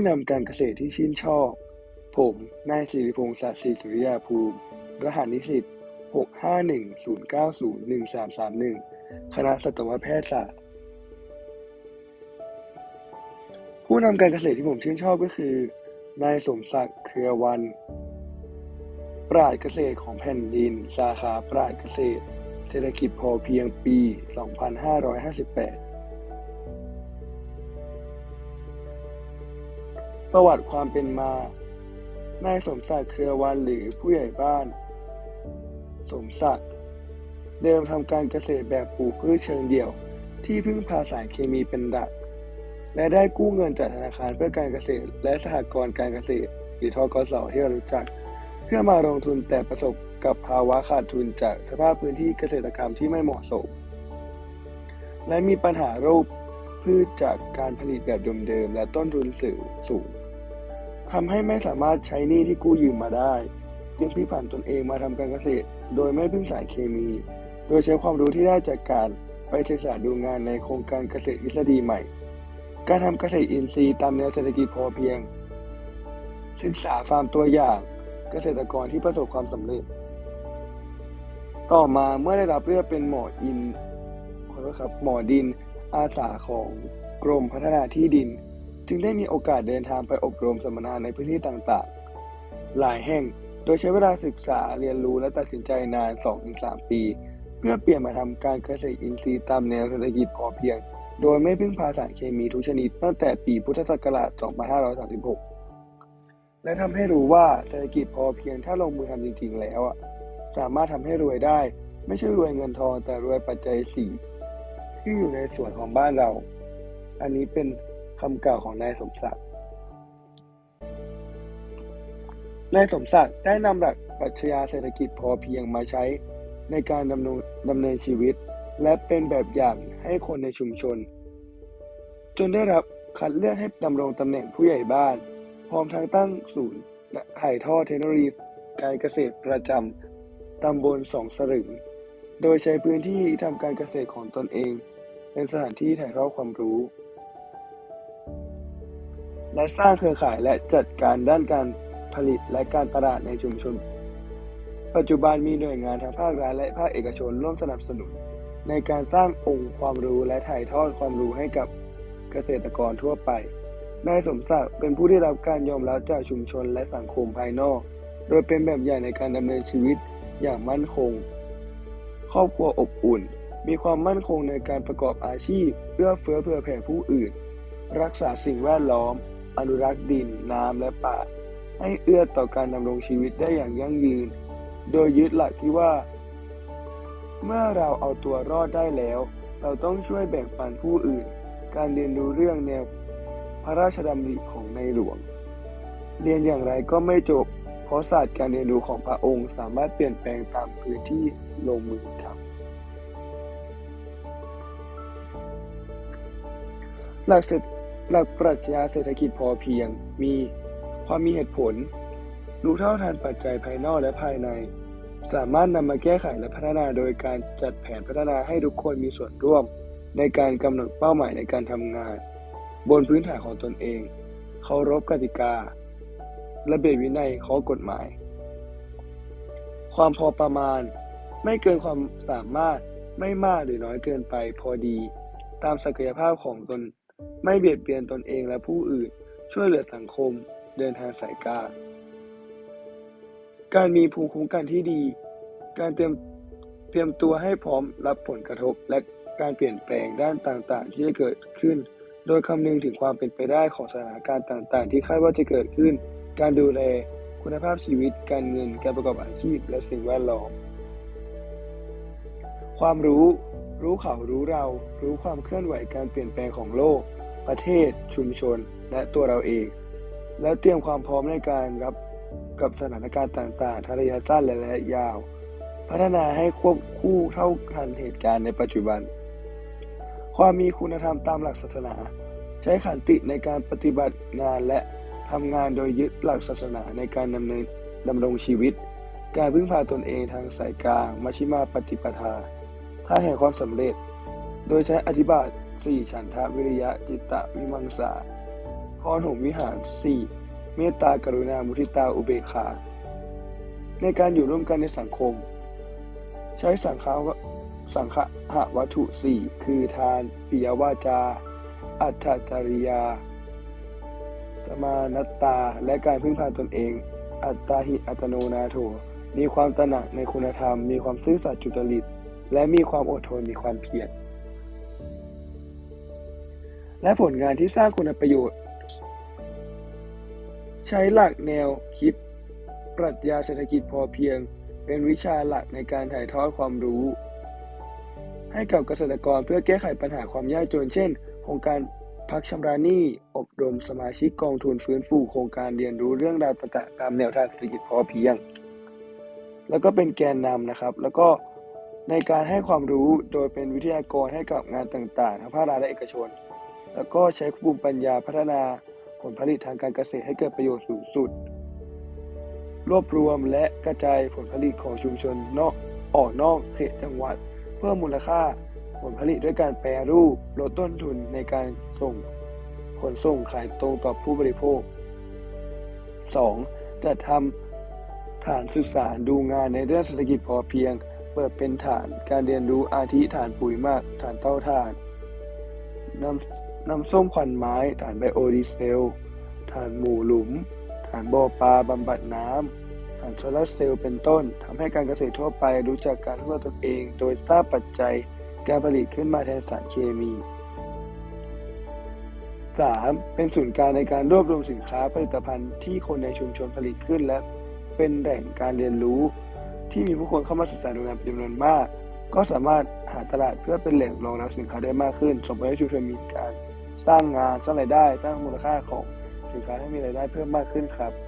ผู้นำการเกษตรที่ชื่นชอบ ผม นายสิริพงษ์ศักดิ์ศรีสุริยาภูมิ รหัสนิสิต651090131 คณะสัตวแพทยศาสตร์ ผู้นำการเกษตรที่ผมชื่นชอบก็คือ นายสมศักดิ์เครือวัน ปราชญ์เกษตรของแผ่นดิน สาขาปราชญ์เกษตร เศรษฐกิจพอเพียงปี 2558 ประวัติความเป็นมา นายสมศักดิ์เครือวันหรือผู้ใหญ่บ้าน สมศักดิ์เดิมทำการเกษตรแบบปลูกพืชเชิงเดี่ยว ที่พึ่งพาสารเคมีเป็นหลัก และได้กู้เงินจากธนาคารเพื่อการเกษตร และสหกรณ์การเกษตร หรือทกสที่เรารู้จัก เพื่อมาลงทุนแต่ประสบกับภาวะขาดทุนจากสภาพพื้นที่เกษตรกรรมที่ไม่เหมาะสม และมีปัญหาโรคพืชจากการผลิตแบบเดิมๆและต้นทุนสูงสูง ทำให้ไม่สามารถใช้หนี้ที่กู้ยืมมาได้ จึงพลิกผันตนเองมาทำการเกษตร โดยไม่พึ่งสารเคมี โดยใช้ความรู้ที่ได้จากการไปศึกษาดูงานในโครงการเกษตรทฤษฎีใหม่ การทำเกษตรอินทรีย์ตามแนวเศรษฐกิจพอเพียง ศึกษาฟาร์มตัวอย่างเกษตรกรที่ประสบความสำเร็จ ต่อมาเมื่อได้รับเลือกเป็นหมออินขอโทษครับหมอดินอาสาของกรมพัฒนาที่ดิน จึงได้มีโอกาสเดินทางไปอบรมสัมมนาในพื้นที่ต่างๆ หลายแห่ง โดยใช้เวลาศึกษาเรียนรู้และตัดสินใจนาน 2-3 ปี เพื่อเปลี่ยนมาทำการเกษตรอินทรีย์ตามแนวเศรษฐกิจพอเพียง โดยไม่พึ่งพาสารเคมีทุกชนิดตั้งแต่ปีพุทธศักราช 2536 และทำให้รู้ว่าเศรษฐกิจพอเพียงถ้าลงมือทำจริงๆ แล้วอะสามารถทำให้รวยได้ ไม่ใช่รวยเงินทองแต่รวยปัจจัยสี่ที่อยู่ในส่วนของบ้านเรา อันนี้เป็น คำกล่าวของนายสมศักดิ์นายสมศักดิ์ได้นำหลักปรัชญาเศรษฐกิจพอเพียงมาใช้ในการดำเนินดำเนินชีวิต และเป็นแบบอย่างให้คนในชุมชน จนได้รับคัดเลือกให้ดำรงตำแหน่งผู้ใหญ่บ้าน พร้อมทั้งตั้งศูนย์ถ่ายทอดเทคโนโลยีการเกษตรประจำตำบลสองสรึง โดยใช้พื้นที่ทำการเกษตรของตนเอง เป็นสถานที่ถ่ายทอดความรู้ และสร้างเครือข่ายและจัดการด้านการผลิตและการตลาดในชุมชน ปัจจุบันมีหน่วยงานทั้งภาครัฐและภาคเอกชนร่วมสนับสนุน ในการสร้างองค์ความรู้และถ่ายทอดความรู้ให้กับเกษตรกรทั่วไป นายสมศักดิ์เป็นผู้ได้รับการยอมรับจากชุมชนและสังคมภายนอก โดยเป็นแบบอย่างในการดำเนินชีวิตอย่างมั่นคง ครอบครัวอบอุ่น มีความมั่นคงในการประกอบอาชีพ เอื้อเฟื้อเผื่อแผ่ผู้อื่น รักษาสิ่งแวดล้อม อนุรักษ์ดิน น้ำและป่า ให้เอื้อต่อการดำรงชีวิตได้อย่างยั่งยืน โดยยึดหลักที่ว่า เมื่อเราเอาตัวรอดได้แล้ว เราต้องช่วยแบ่งปันผู้อื่น การเรียนรู้เรื่องแนวพระราชดำริของในหลวง เรียนอย่างไรก็ไม่จบ เพราะศาสตร์การเรียนรู้ของพระองค์สามารถเปลี่ยนแปลงตามพื้นที่ลงมือทำหลักเศรษฐ หลักปรัชญาเศรษฐกิจพอเพียง มี ความมีเหตุผล รู้เท่าทันปัจจัยภายนอกและภายใน สามารถนำมาแก้ไขและพัฒนาโดยการจัดแผนพัฒนาให้ทุกคนมีส่วนร่วม ในการกำหนดเป้าหมายในการทำงาน บนพื้นฐานของตนเอง เคารพกติกา ระเบียบวินัยข้อกฎหมาย ความพอประมาณ ไม่เกินความสามารถไม่มากหรือน้อยเกินไปพอดี ตามศักยภาพของตน ไม่เบียดเบียนตนเองและผู้อื่น ช่วยเหลือสังคม เดินทางสายกลางการมีภูมิคุ้มกันที่ดี การเตรียมเตรียมตัวให้พร้อมรับผลกระทบและการเปลี่ยนแปลงด้านต่างๆ ที่จะเกิดขึ้น โดยคำนึงถึงความเป็นไปได้ของสถานการณ์ต่างๆ ที่คาดว่าจะเกิดขึ้น การดูแล คุณภาพชีวิต การเงิน การประกอบอาชีพ และสิ่งแวดล้อม ความรู้ รู้เขารู้เรา รู้ความเคลื่อนไหวการเปลี่ยนแปลงของโลก ประเทศ ชุมชน และตัวเราเอง และเตรียมความพร้อมในการรับกับสถานการณ์ต่าง ๆ ทั้งระยะสั้นและระยะยาว พัฒนาให้ควบคู่เท่าทันเหตุการณ์ในปัจจุบัน ความมีคุณธรรมตามหลักศาสนา ใช้ขันติในการปฏิบัติงานและทำงานโดยยึดหลักศาสนาในการดำเนินดำรงชีวิต การพึ่งพาตนเองทางสายกลางมัชฌิมาปฏิปทา ท่าแห่งความสำเร็จ โดยใช้อธิบายสี่ฉันทะวิริยะจิตตะวิมังสาพรหมวิหาร 4. เมตตากรุณามุทิตาอุเบกขา ในการอยู่ร่วมกันในสังคม ใช้สังฆวสังฆะวัตถุ 4 คือทาน ปิยวาจา อัตถจริยา สมานัตตา และการพึ่งพาตนเอง อัตตาหิอัตโนนาโถมีความตระหนักในคุณธรรม มีความซื่อสัตย์จุจริต และมีความอดทนมีความเพียรและผลงานที่สร้างคุณประโยชน์ ใช้หลักแนวคิด ปรัชญาเศรษฐกิจพอเพียง เป็นวิชาหลักในการถ่ายทอดความรู้ ให้กับเกษตรกรเพื่อแก้ไขปัญหาความยากจน เช่น โครงการพักชำระหนี้อบรมสมาชิกกองทุนฟื้นฟูโครงการเรียนรู้เรื่องราวต่างๆตามแนวทางเศรษฐกิจพอเพียง แล้วก็เป็นแกนนำนะครับ แล้วก็ ในการให้ความรู้โดยเป็นวิทยากรให้กับงานต่างๆ ทั้งภาครัฐและเอกชน แล้วก็ใช้ภูมิปัญญาพัฒนาผลผลิตทางการเกษตรให้เกิดประโยชน์สูงสุด รวบรวมและกระจายผลผลิตของชุมชนนอกออกนอกเขตจังหวัด เพิ่มมูลค่าผลผลิตด้วยการแปรรูปลดต้นทุนในการส่งขนส่งขายตรงต่อผู้บริโภค 2. จัดทำฐานศึกษาดูงานในเรื่องเศรษฐกิจพอเพียง เปิดเป็นฐานการเรียนรู้อาทิฐานปุ๋ยหมากฐานเต้าถ่านนำน้ำส้มควันไม้ฐานไบโอดีเซลฐานหมูหลุมฐานบ่อปลาบำบัดน้ำฐานโซลาร์เซลล์เป็นต้นทำให้การเกษตรทั่วไปรู้จักการพึ่งตนเอง โดยทราบปัจจัยการผลิตขึ้นมาแทนสารเคมี 3. เป็นศูนย์กลางในการรวบรวมสินค้าผลิตภัณฑ์ที่คนในชุมชนผลิตขึ้นและเป็นแหล่งการเรียนรู้ ที่มีผู้คนเข้ามาศึกษาดูงานเป็นจำนวนมาก ก็สามารถหาตลาดเพื่อเป็นแหล่งรองรับสินค้าได้มากขึ้นส่งผลให้ชุมชนมีการสร้างงานสร้างรายได้ สร้างมูลค่าของสินค้าให้มีรายได้เพิ่มมากขึ้นครับขอบคุณครับ